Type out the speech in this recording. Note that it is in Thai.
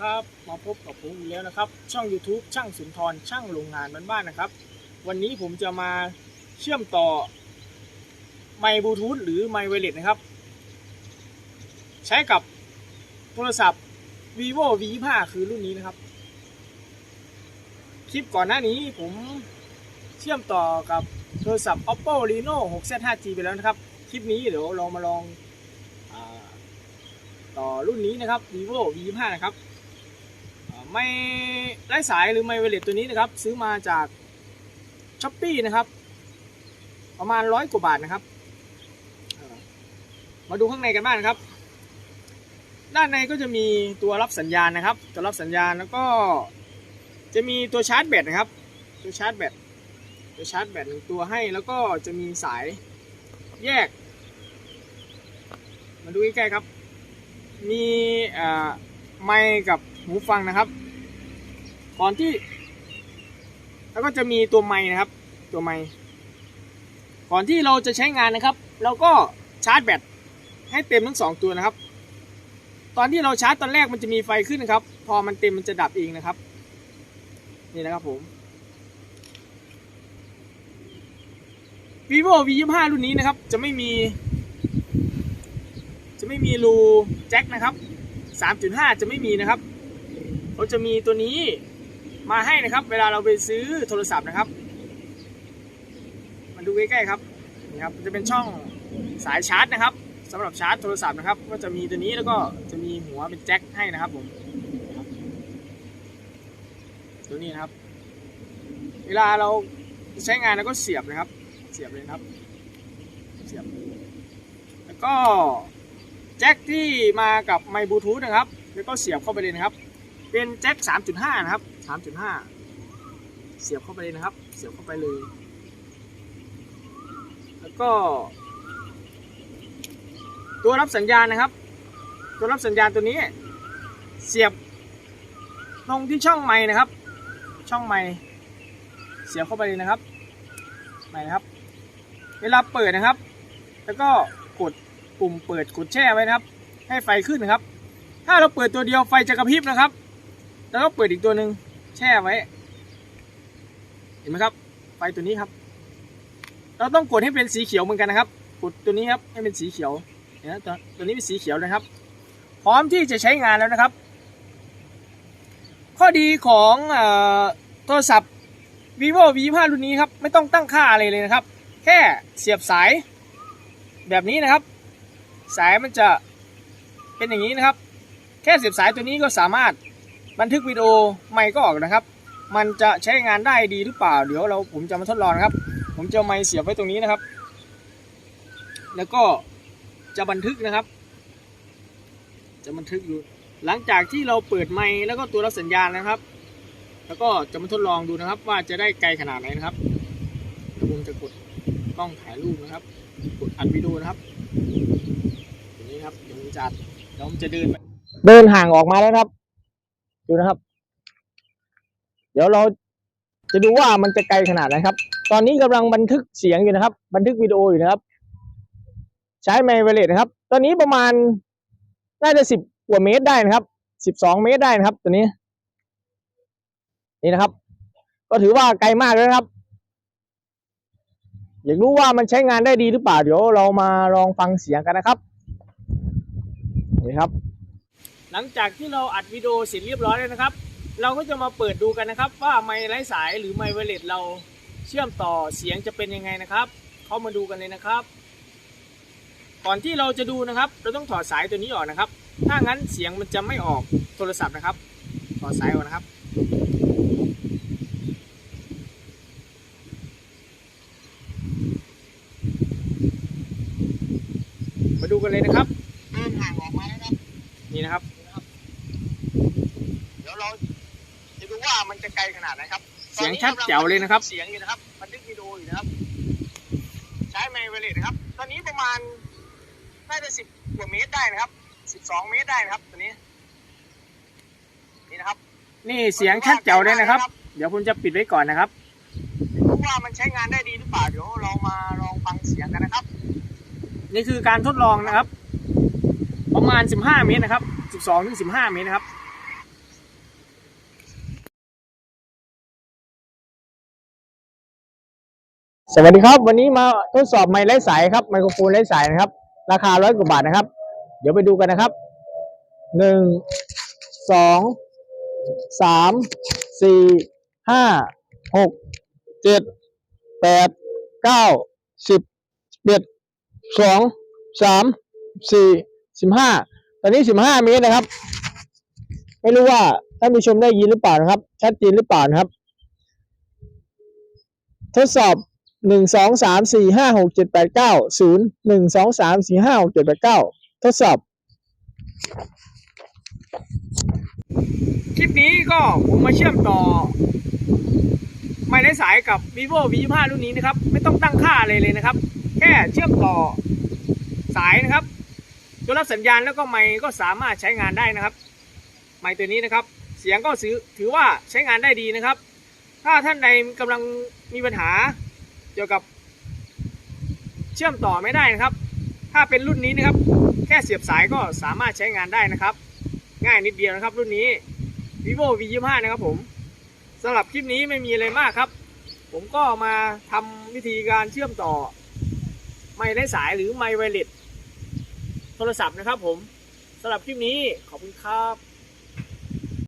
ครับมาพบกับผมอีกแล้วนะครับ ช่อง YouTube ช่างสุนทรช่างโรงงานบ้านๆนะครับ วันนี้ผมจะมาเชื่อมต่อไมค์บลูทูธหรือไมค์ไวเลสนะครับ ใช้กับโทรศัพท์ vivo v 5คือรุ่นนี้นะครับ คลิปก่อนหน้านี้ผมเชื่อมต่อกับโทรศัพท์ oppo reno 6z 5g ไปแล้วนะครับ คลิปนี้เดี๋ยวเรามาลองต่อรุ่นนี้นะครับ vivo v 5นะครับ ไม่ไร้สายหรือไม่ไวเลสตัวนี้นะครับ ซื้อมาจากช้อปปีนะครับ ประมาณร้อยกว่าบาทนะครับ มาดูข้างในกันบ้างนะครับ ด้านในก็จะมีตัวรับสัญญาณนะครับ ตัวรับสัญญาณแล้วก็จะมีตัวชาร์จแบตนะครับ ตัวชาร์จแบตตัวชาร์จแบตหนึ่งตัวให้แล้วก็จะมีสายแยก มาดูใกล้ๆครับ มีไมค์กับหูฟังนะครับ ก่อนที่ แล้วก็จะมีตัวไมค์นะครับ ตัวไมค์ก่อนที่เราจะใช้งานนะครับ เราก็ชาร์จแบตให้เต็มทั้งสองตัวนะครับ ตอนที่เราชาร์จตอนแรกมันจะมีไฟขึ้นนะครับ พอมันเต็มมันจะดับเองนะครับ นี่นะครับผม vivo v 2 5รุ่นนี้นะครับ จะไม่มี จะไม่มีรูแจ็คนะครับ 3.5 จะไม่มีนะครับเขาจะมีตัวนี้ มาให้นะครับเวลาเราไปซื้อโทรศัพท์นะครับ มาดูใกล้ๆครับนี่ครับจะเป็นช่องสายชาร์จนะครับสำหรับชาร์จโทรศัพท์นะครับ ก็จะมีตัวนี้แล้วก็จะมีหัวเป็นแจ็คให้นะครับผมตัวนี้นะครับ เวลาเราใช้งานเราก็เสียบนะครับ เสียบเลยครับ เสียบ แล้วก็แจ็คที่มากับไมค์บลูทูธนะครับ แล้วก็เสียบเข้าไปเลยนะครับ เป็นแจ็ค3.5 นะครับ 3.5 เสียบเข้าไปเลยนะครับ เสียบเข้าไปเลย แล้วก็ ตัวรับสัญญาณนะครับ ตัวรับสัญญาณตัวนี้ เสียบตรงที่ช่องไม้นะครับ ช่องไม้เสียบเข้าไปเลยนะครับไม้นะครับ เวลาเปิดนะครับ แล้วก็กดปุ่มเปิดกดแช่ไว้นะครับ ให้ไฟขึ้นนะครับ ถ้าเราเปิดตัวเดียวไฟจะกระพริบนะครับ แล้วก็เปิดอีกตัวหนึ่ง แช่ไว้ เห็นไหมครับไฟตัวนี้ครับ เราต้องกดให้เป็นสีเขียวเหมือนกันนะครับ กดตัวนี้ครับให้เป็นสีเขียวเนไหมตัวตัวนี้เป็นสีเขียวนะครับ พร้อมที่จะใช้งานแล้วนะครับ ข้อดีของโทรศัพท์ vivo v 5รุ่นนี้ครับ ไม่ต้องตั้งค่าอะไรเลยนะครับ แค่เสียบสายแบบนี้นะครับ สายมันจะเป็นอย่างนี้นะครับ แค่เสียบสายตัวนี้ก็สามารถ บันทึกวิดีโอไม่ก็ออกนะครับ มันจะใช้งานได้ดีหรือเปล่า เดี๋ยวเราผมจะมาทดลองนะครับ ผมจะไม้เสียบไว้ตรงนี้นะครับ แล้วก็จะบันทึกนะครับ จะบันทึกอยู่ หลังจากที่เราเปิดไม้แล้วก็ตัวรับสัญญาณนะครับ แล้วก็จะมาทดลองดูนะครับ ว่าจะได้ไกลขนาดไหนนะครับเดี๋ยวผมจะกดกล้องถ่ายรูปนะครับ กดอัดวิดีโอนะครับอย่างนี้ครับเดี๋ยวผมจะอัดเดี๋ยวผมจะเดินไปเดินห่างออกมาแล้วครับ ดูนะครับ เดี๋ยวเราจะดูว่ามันจะไกลขนาดไหนครับ ตอนนี้กำลังบันทึกเสียงอยู่นะครับ บันทึกวิดีโออยู่นะครับ ใช้ไมค์ไวเลสนะครับ ตอนนี้ประมาณน่าจะสิบกว่าเมตรได้นะครับสิบสองเมตรได้นะครับ ตัวนี้ นี่นะครับ ก็ถือว่าไกลมากแล้วครับ อยากรู้ว่ามันใช้งานได้ดีหรือเปล่าเดี๋ยวเรามาลองฟังเสียงกันนะครับนี่ครับ หลังจากที่เราอัดวิดีโอเสร็จเรียบร้อยแล้วนะครับ เราก็จะมาเปิดดูกันนะครับ ว่าไมค์ไร้สายหรือไมค์ไวเลสเราเชื่อมต่อเสียงจะเป็นยังไงนะครับ เข้ามาดูกันเลยนะครับ ก่อนที่เราจะดูนะครับ เราต้องถอดสายตัวนี้ออกนะครับ ถ้างั้นเสียงมันจะไม่ออกโทรศัพท์นะครับ ถอดสายออกนะครับ มาดูกันเลยนะครับเดินห่างออกมาแล้วครับนี่นะครับ เดี๋ยวเราจะดูว่ามันจะ ไกลขนาดไหนครับเสียงชัดแจ๋วเลยนะครับ เสียงอยู่นะครับบันทึกวิดีโออยู่นะครับ ใช้ไมค์ไวเลสนะครับ ตอนนี้ประมาณน่าจะสิบกว่าเมตรได้นะครับสิบสองเมตรได้นะครับตัวนี้ นี่นะครับ นี่เสียงชัดแจ๋วเลยนะครับ เดี๋ยวผมจะปิดไว้ก่อนนะครับดูว่ามันใช้งานได้ดีหรือเปล่าเดี๋ยวเรามาลองฟังเสียงกันนะครับ นี่คือการทดลองนะครับ ประมาณ15เมตรนะครับ12ถึง15เมตรนะครับ สวัสดีครับ วันนี้มาทดสอบไมค์ไร้สายครับไมโครโฟนไร้สายนะครับ ราคาร้อยกว่าบาทนะครับ เดี๋ยวไปดูกันนะครับหนึ่งสองสามสี่ห้าหกเจ็ดแปดเก้าสิบเอ็ดสองสามสี่สิบห้าตอนนี้สิบห้าเมตรนะครับ ไม่รู้ว่าท่านผู้ชมได้ยินหรือเปล่านะครับ ชัดเจนหรือเปล่านะครับ ทดสอบ หนึ่งสองสามสี่ห้าหกเจ็ดแปดเก้าศูนย์หนึ่งสองสามสี่ห้าหกเจ็ดแปดเก้าทดสอบ คลิปนี้ก็ผมมาเชื่อมต่อ ไม่ได้สายกับ vivo v 5รุ่นนี้นะครับ ไม่ต้องตั้งค่าอะไรเลยนะครับ แค่เชื่อมต่อสายนะครับตัวรับสัญญาณแล้วก็ไมค์ก็สามารถใช้งานได้นะครับ ไมค์ตัวนี้นะครับ เสียงก็ถือถือว่าใช้งานได้ดีนะครับ ถ้าท่านใดกำลังมีปัญหา เกี่ยวกับเชื่อมต่อไม่ได้นะครับ ถ้าเป็นรุ่นนี้นะครับ แค่เสียบสายก็สามารถใช้งานได้นะครับ ง่ายนิดเดียวนะครับ รุ่นนี้ vivo v 2 5นะครับผมสำหรับคลิปนี้ไม่มีอะไรมากครับ ผมก็มาทำวิธีการเชื่อมต่อ ไม่ได้สายหรือไม่ไวเลสโทรศัพท์นะครับผมสำหรับคลิปนี้ขอบคุณครับ